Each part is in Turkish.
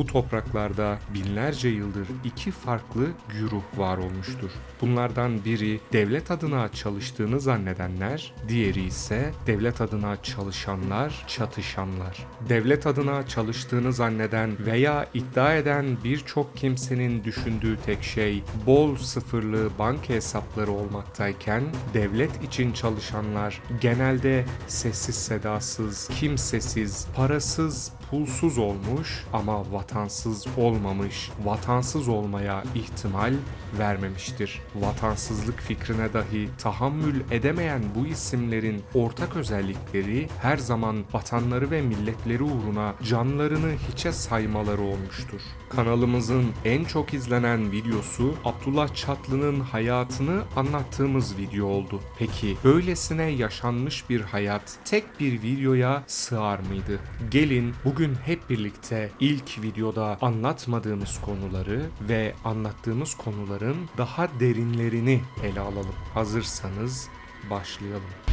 Bu topraklarda binlerce yıldır iki farklı güruh var olmuştur. Bunlardan biri devlet adına çalıştığını zannedenler, diğeri ise devlet adına çalışanlar, çatışanlar. Devlet adına çalıştığını zanneden veya iddia eden birçok kimsenin düşündüğü tek şey bol sıfırlı banka hesapları olmaktayken devlet için çalışanlar genelde sessiz sedasız, kimsesiz, parasız, pulsuz olmuş ama vatansız olmamış, vatansız olmaya ihtimal vermemiştir. Vatansızlık fikrine dahi tahammül edemeyen bu isimlerin ortak özellikleri her zaman vatanları ve milletleri uğruna canlarını hiçe saymaları olmuştur. Kanalımızın en çok izlenen videosu Abdullah Çatlı'nın hayatını anlattığımız video oldu. Peki böylesine yaşanmış bir hayat tek bir videoya sığar mıydı? Gelin bugün hep birlikte ilk videoda anlatmadığımız konuları ve anlattığımız konuların daha derinlerini ele alalım. Hazırsanız başlayalım.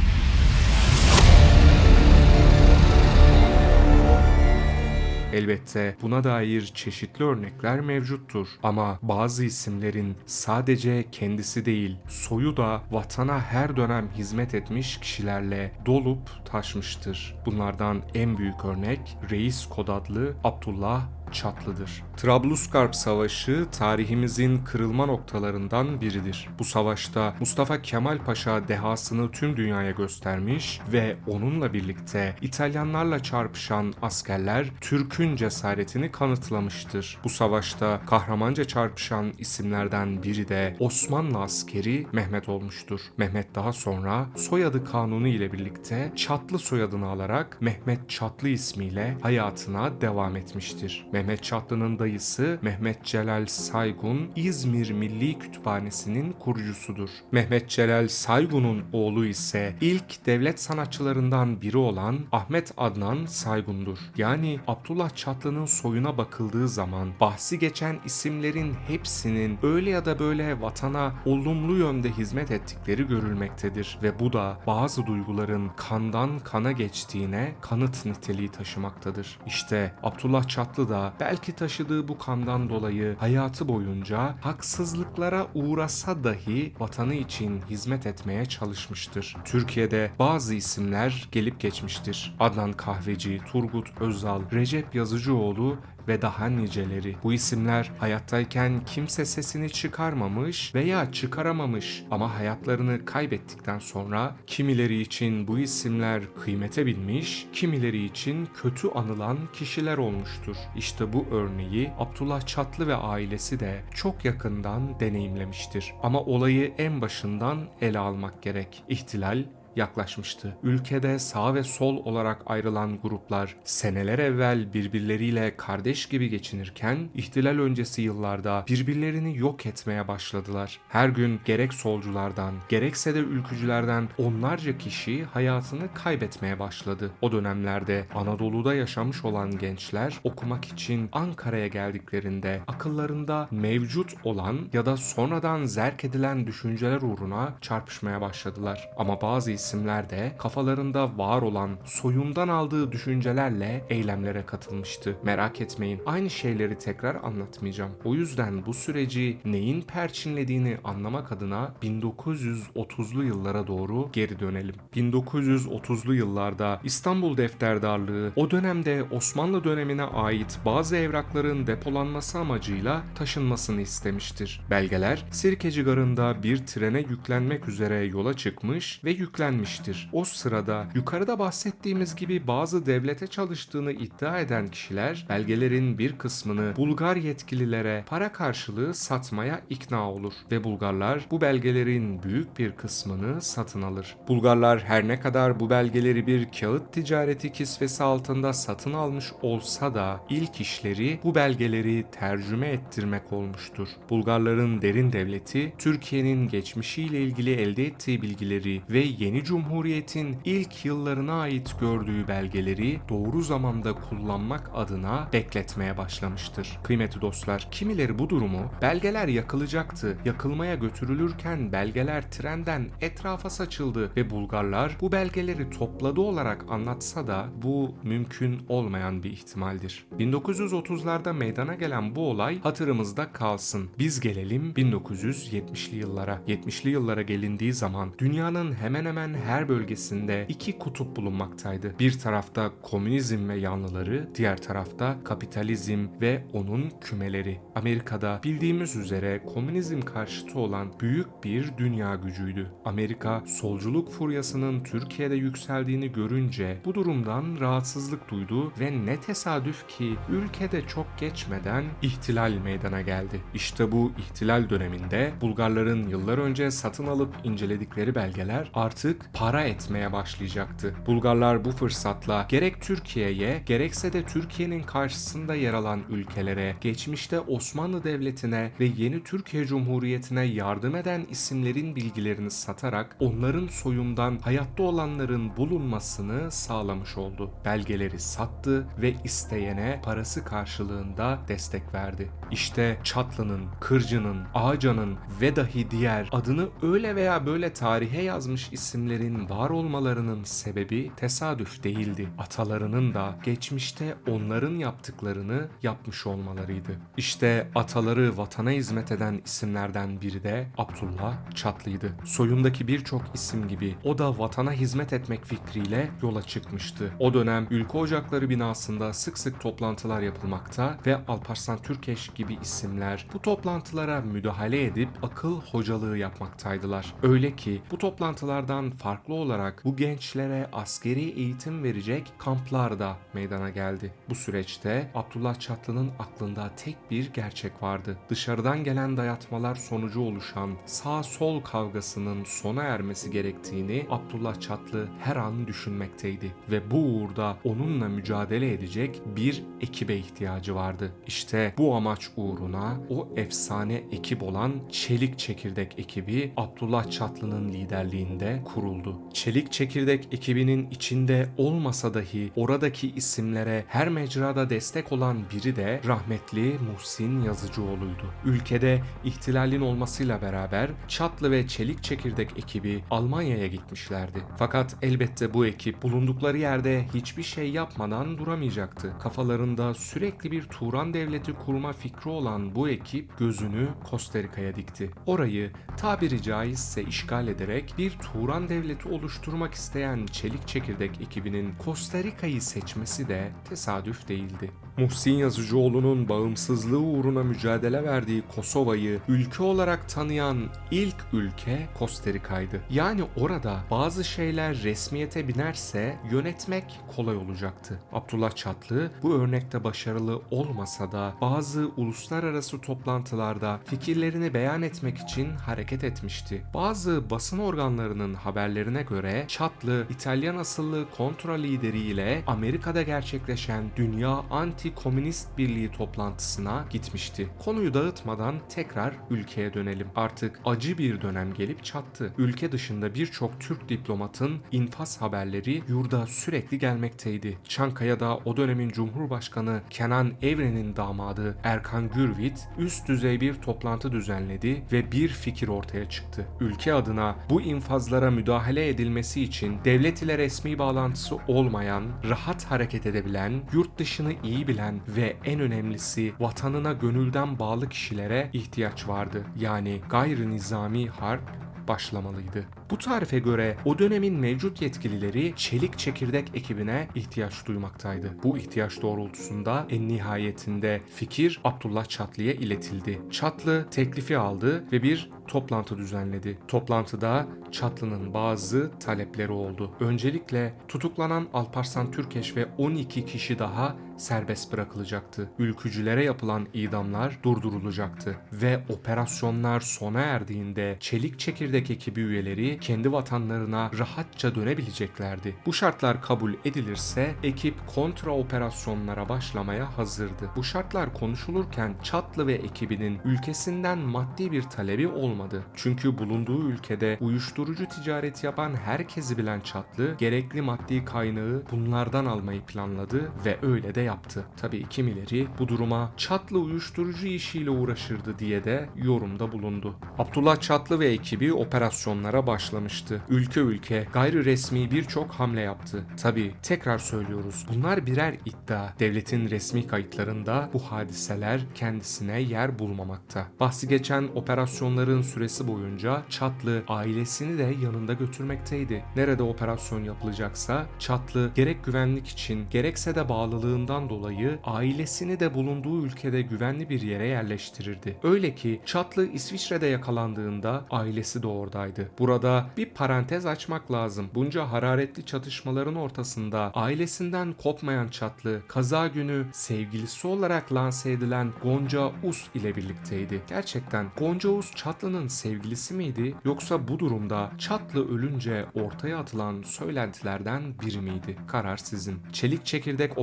Elbette buna dair çeşitli örnekler mevcuttur ama bazı isimlerin sadece kendisi değil, soyu da vatana her dönem hizmet etmiş kişilerle dolup taşmıştır. Bunlardan en büyük örnek Reis Kod adlı Abdullah Çatlı'dır. Trablusgarp Savaşı tarihimizin kırılma noktalarından biridir. Bu savaşta Mustafa Kemal Paşa dehasını tüm dünyaya göstermiş ve onunla birlikte İtalyanlarla çarpışan askerler Türk'ün cesaretini kanıtlamıştır. Bu savaşta kahramanca çarpışan isimlerden biri de Osmanlı askeri Mehmet olmuştur. Mehmet daha sonra soyadı kanunu ile birlikte Çatlı soyadını alarak Mehmet Çatlı ismiyle hayatına devam etmiştir. Mehmet Çatlı'nın dayısı Mehmet Celal Saygun İzmir Milli Kütüphanesi'nin kurucusudur. Mehmet Celal Saygun'un oğlu ise ilk devlet sanatçılarından biri olan Ahmet Adnan Saygun'dur. Yani Abdullah Çatlı'nın soyuna bakıldığı zaman bahsi geçen isimlerin hepsinin öyle ya da böyle vatana olumlu yönde hizmet ettikleri görülmektedir ve bu da bazı duyguların kandan kana geçtiğine kanıt niteliği taşımaktadır. İşte Abdullah Çatlı da belki taşıdığı bu kandan dolayı hayatı boyunca haksızlıklara uğrasa dahi vatanı için hizmet etmeye çalışmıştır. Türkiye'de bazı isimler gelip geçmiştir. Adnan Kahveci, Turgut Özal, Recep Yazıcıoğlu ve daha niceleri. Bu isimler hayattayken kimse sesini çıkarmamış veya çıkaramamış ama hayatlarını kaybettikten sonra kimileri için bu isimler kıymete binmiş, kimileri için kötü anılan kişiler olmuştur. İşte bu örneği Abdullah Çatlı ve ailesi de çok yakından deneyimlemiştir. Ama olayı en başından ele almak gerek. İhtilal yaklaşmıştı. Ülkede sağ ve sol olarak ayrılan gruplar seneler evvel birbirleriyle kardeş gibi geçinirken ihtilal öncesi yıllarda birbirlerini yok etmeye başladılar. Her gün gerek solculardan gerekse de ülkücülerden onlarca kişi hayatını kaybetmeye başladı. O dönemlerde Anadolu'da yaşamış olan gençler okumak için Ankara'ya geldiklerinde akıllarında mevcut olan ya da sonradan zerk edilen düşünceler uğruna çarpışmaya başladılar. Ama bazı isimler de kafalarında var olan soyundan aldığı düşüncelerle eylemlere katılmıştı. Merak etmeyin aynı şeyleri tekrar anlatmayacağım. O yüzden bu süreci neyin perçinlediğini anlamak adına 1930'lu yıllara doğru geri dönelim. 1930'lu yıllarda İstanbul Defterdarlığı o dönemde Osmanlı dönemine ait bazı evrakların depolanması amacıyla taşınmasını istemiştir. Belgeler Sirkeci Garı'nda bir trene yüklenmek üzere yola çıkmış ve yüklenmiştir. O sırada yukarıda bahsettiğimiz gibi bazı devlete çalıştığını iddia eden kişiler belgelerin bir kısmını Bulgar yetkililere para karşılığı satmaya ikna olur ve Bulgarlar bu belgelerin büyük bir kısmını satın alır. Bulgarlar her ne kadar bu belgeleri bir kağıt ticareti kisvesi altında satın almış olsa da ilk işleri bu belgeleri tercüme ettirmek olmuştur. Bulgarların derin devleti Türkiye'nin geçmişiyle ilgili elde ettiği bilgileri ve yeni yeni cumhuriyetin ilk yıllarına ait gördüğü belgeleri doğru zamanda kullanmak adına bekletmeye başlamıştır. Kıymetli dostlar, kimileri bu durumu belgeler yakılacaktı, yakılmaya götürülürken belgeler trenden etrafa saçıldı ve Bulgarlar bu belgeleri topladı olarak anlatsa da bu mümkün olmayan bir ihtimaldir. 1930'larda meydana gelen bu olay hatırımızda kalsın. Biz gelelim 1970'li yıllara. 70'li yıllara gelindiği zaman dünyanın hemen hemen her bölgesinde iki kutup bulunmaktaydı. Bir tarafta komünizm ve yanlıları, diğer tarafta kapitalizm ve onun kümeleri. Amerika'da bildiğimiz üzere komünizm karşıtı olan büyük bir dünya gücüydü. Amerika solculuk furyasının Türkiye'de yükseldiğini görünce bu durumdan rahatsızlık duydu ve ne tesadüf ki ülkede çok geçmeden ihtilal meydana geldi. İşte bu ihtilal döneminde Bulgarların yıllar önce satın alıp inceledikleri belgeler artık para etmeye başlayacaktı. Bulgarlar bu fırsatla gerek Türkiye'ye gerekse de Türkiye'nin karşısında yer alan ülkelere, geçmişte Osmanlı Devleti'ne ve yeni Türkiye Cumhuriyeti'ne yardım eden isimlerin bilgilerini satarak onların soyundan hayatta olanların bulunmasını sağlamış oldu. Belgeleri sattı ve isteyene parası karşılığında destek verdi. İşte Çatlı'nın, Kırcı'nın, Ağca'nın ve dahi diğer adını öyle veya böyle tarihe yazmış isimlerin var olmalarının sebebi tesadüf değildi. Atalarının da geçmişte onların yaptıklarını yapmış olmalarıydı. İşte ataları vatana hizmet eden isimlerden biri de Abdullah Çatlı'ydı. Soyundaki birçok isim gibi o da vatana hizmet etmek fikriyle yola çıkmıştı. O dönem Ülke Ocakları binasında sık sık toplantılar yapılmakta ve Alparslan Türkeş gibi isimler bu toplantılara müdahale edip akıl hocalığı yapmaktaydılar. Öyle ki bu toplantılardan farklı olarak bu gençlere askeri eğitim verecek kamplar da meydana geldi. Bu süreçte Abdullah Çatlı'nın aklında tek bir gerçek vardı. Dışarıdan gelen dayatmalar sonucu oluşan sağ-sol kavgasının sona ermesi gerektiğini Abdullah Çatlı her an düşünmekteydi ve bu uğurda onunla mücadele edecek bir ekibe ihtiyacı vardı. İşte bu amaç uğruna o efsane ekip olan Çelik Çekirdek ekibi Abdullah Çatlı'nın liderliğinde kuruldu. Çelik Çekirdek ekibinin içinde olmasa dahi oradaki isimlere her mecrada destek olan biri de rahmetli Muhsin Yazıcıoğlu'ydu. Ülkede ihtilalin olmasıyla beraber Çatlı ve Çelik Çekirdek ekibi Almanya'ya gitmişlerdi. Fakat elbette bu ekip bulundukları yerde hiçbir şey yapmadan duramayacaktı. Kafalarında sürekli bir Turan devleti kurma fikri olan bu ekip gözünü Costa Rica'ya dikti. Orayı tabiri caizse işgal ederek bir Turan devleti oluşturmak isteyen Çelik Çekirdek ekibinin Costa Rica'yı seçmesi de tesadüf değildi. Muhsin Yazıcıoğlu'nun bağımsızlığı uğruna mücadele verdiği Kosova'yı ülke olarak tanıyan ilk ülke Costa Rica'ydı. Yani orada bazı şeyler resmiyete binerse yönetmek kolay olacaktı. Abdullah Çatlı bu örnekte başarılı olmasa da bazı uluslararası toplantılarda fikirlerini beyan etmek için hareket etmişti. Bazı basın organlarının haberlerine göre Çatlı İtalyan asıllı kontra lideriyle Amerika'da gerçekleşen Dünya Anti-Komünist Birliği toplantısına gitmişti. Konuyu dağıtmadan tekrar ülkeye dönelim. Artık acı bir dönem gelip çattı. Ülke dışında birçok Türk diplomatın infaz haberleri yurda sürekli gelmekteydi. Çankaya'da o dönemin Cumhurbaşkanı Kenan Evren'in damadı Erkan Gürvit üst düzey bir toplantı düzenledi ve bir fikir ortaya çıktı. Ülke adına bu infazlara müdahale edilmesi için devlet ile resmi bağlantısı olmayan, rahat hareket edebilen, yurt dışını iyi bilen ve en önemlisi vatanına gönülden bağlı kişilere ihtiyaç vardı. Yani gayri nizami harp başlamalıydı. Bu tarife göre o dönemin mevcut yetkilileri çelik çekirdek ekibine ihtiyaç duymaktaydı. Bu ihtiyaç doğrultusunda en nihayetinde fikir Abdullah Çatlı'ya iletildi. Çatlı teklifi aldı ve bir toplantı düzenledi. Toplantıda Çatlı'nın bazı talepleri oldu. Öncelikle tutuklanan Alparslan Türkeş ve 12 kişi daha serbest bırakılacaktı. Ülkücülere yapılan idamlar durdurulacaktı ve operasyonlar sona erdiğinde çelik çekirdek ekibi üyeleri kendi vatanlarına rahatça dönebileceklerdi. Bu şartlar kabul edilirse ekip kontra operasyonlara başlamaya hazırdı. Bu şartlar konuşulurken Çatlı ve ekibinin ülkesinden maddi bir talebi olmadı. Çünkü bulunduğu ülkede uyuşturucu ticareti yapan herkesi bilen Çatlı gerekli maddi kaynağı bunlardan almayı planladı ve öyle de yaptı. Tabii kimileri bu duruma Çatlı uyuşturucu işiyle uğraşırdı diye de yorumda bulundu. Abdullah Çatlı ve ekibi operasyonlara başlamıştı. Ülke ülke gayri resmi birçok hamle yaptı. Tabii tekrar söylüyoruz. Bunlar birer iddia. Devletin resmi kayıtlarında bu hadiseler kendisine yer bulmamakta. Bahsi geçen operasyonların süresi boyunca Çatlı ailesini de yanında götürmekteydi. Nerede operasyon yapılacaksa Çatlı gerek güvenlik için gerekse de bağlılığından dolayı ailesini de bulunduğu ülkede güvenli bir yere yerleştirirdi. Öyle ki Çatlı İsviçre'de yakalandığında ailesi de oradaydı. Burada bir parantez açmak lazım. Bunca hararetli çatışmaların ortasında ailesinden kopmayan Çatlı kaza günü sevgilisi olarak lanse edilen Gonca Us ile birlikteydi. Gerçekten Gonca Us Çatlı'nın sevgilisi miydi yoksa bu durumda Çatlı ölünce ortaya atılan söylentilerden biri miydi? Karar sizin. Çelik çekirdek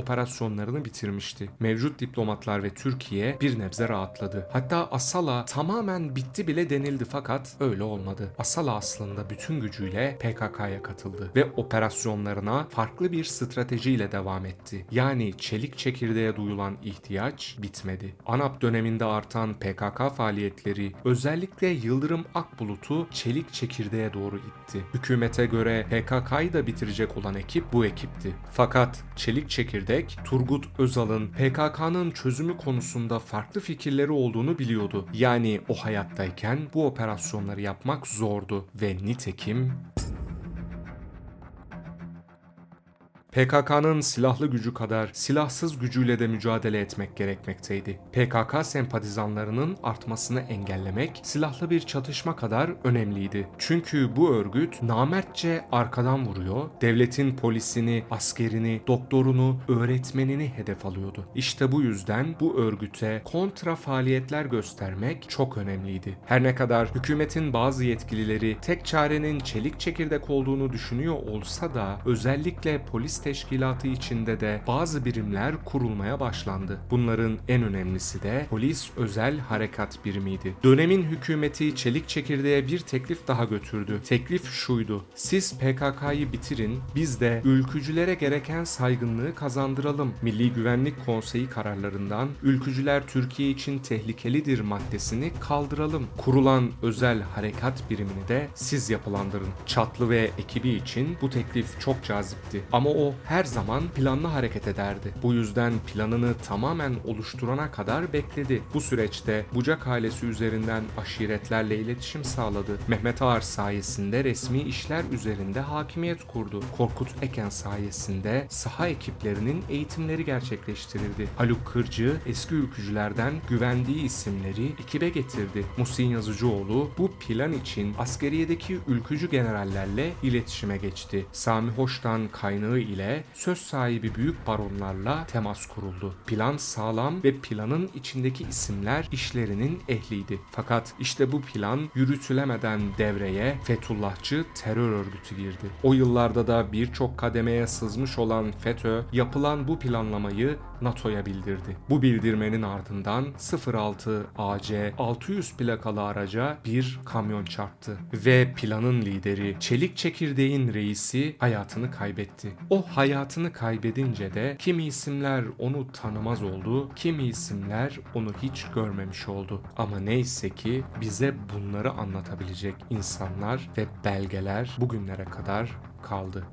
operasyonlarını bitirmişti. Mevcut diplomatlar ve Türkiye bir nebze rahatladı. Hatta Asala tamamen bitti bile denildi fakat öyle olmadı. Asala aslında bütün gücüyle PKK'ya katıldı ve operasyonlarına farklı bir stratejiyle devam etti. Yani çelik çekirdeğe duyulan ihtiyaç bitmedi. ANAP döneminde artan PKK faaliyetleri özellikle Yıldırım Akbulut'u çelik çekirdeğe doğru itti. Hükümete göre PKK'yı da bitirecek olan ekip bu ekipti. Fakat çelik çekirdek Turgut Özal'ın PKK'nın çözümü konusunda farklı fikirleri olduğunu biliyordu. Yani o hayattayken bu operasyonları yapmak zordu ve nitekim PKK'nın silahlı gücü kadar silahsız gücüyle de mücadele etmek gerekmekteydi. PKK sempatizanlarının artmasını engellemek silahlı bir çatışma kadar önemliydi. Çünkü bu örgüt namertçe arkadan vuruyor, devletin polisini, askerini, doktorunu, öğretmenini hedef alıyordu. İşte bu yüzden bu örgüte kontra faaliyetler göstermek çok önemliydi. Her ne kadar hükümetin bazı yetkilileri tek çarenin çelik çekirdek olduğunu düşünüyor olsa da özellikle polis teşkilatı içinde de bazı birimler kurulmaya başlandı. Bunların en önemlisi de polis özel harekat birimiydi. Dönemin hükümeti çelik çekirdeğe bir teklif daha götürdü. Teklif şuydu. Siz PKK'yı bitirin, biz de ülkücülere gereken saygınlığı kazandıralım. Milli Güvenlik Konseyi kararlarından ülkücüler Türkiye için tehlikelidir maddesini kaldıralım. Kurulan özel harekat birimini de siz yapılandırın. Çatlı ve ekibi için bu teklif çok cazipti. Ama o her zaman planlı hareket ederdi. Bu yüzden planını tamamen oluşturana kadar bekledi. Bu süreçte Bucak ailesi üzerinden aşiretlerle iletişim sağladı. Mehmet Ağar sayesinde resmi işler üzerinde hakimiyet kurdu. Korkut Eken sayesinde saha ekiplerinin eğitimleri gerçekleştirildi. Haluk Kırcı eski ülkücülerden güvendiği isimleri ekibe getirdi. Muhsin Yazıcıoğlu bu plan için askeriyedeki ülkücü generallerle iletişime geçti. Sami Hoş'tan kaynağı ile söz sahibi büyük baronlarla temas kuruldu. Plan sağlam ve planın içindeki isimler işlerinin ehliydi. Fakat işte bu plan yürütülemeden devreye Fethullahçı terör örgütü girdi. O yıllarda da birçok kademeye sızmış olan FETÖ yapılan bu planlamayı NATO'ya bildirdi. Bu bildirmenin ardından 06 AC 600 plakalı araca bir kamyon çarptı ve planın lideri Çelik Çekirdeğin reisi hayatını kaybetti. O hayatını kaybedince de kimi isimler onu tanımaz oldu, kimi isimler onu hiç görmemiş oldu. Ama neyse ki bize bunları anlatabilecek insanlar ve belgeler bugünlere kadar kaldı.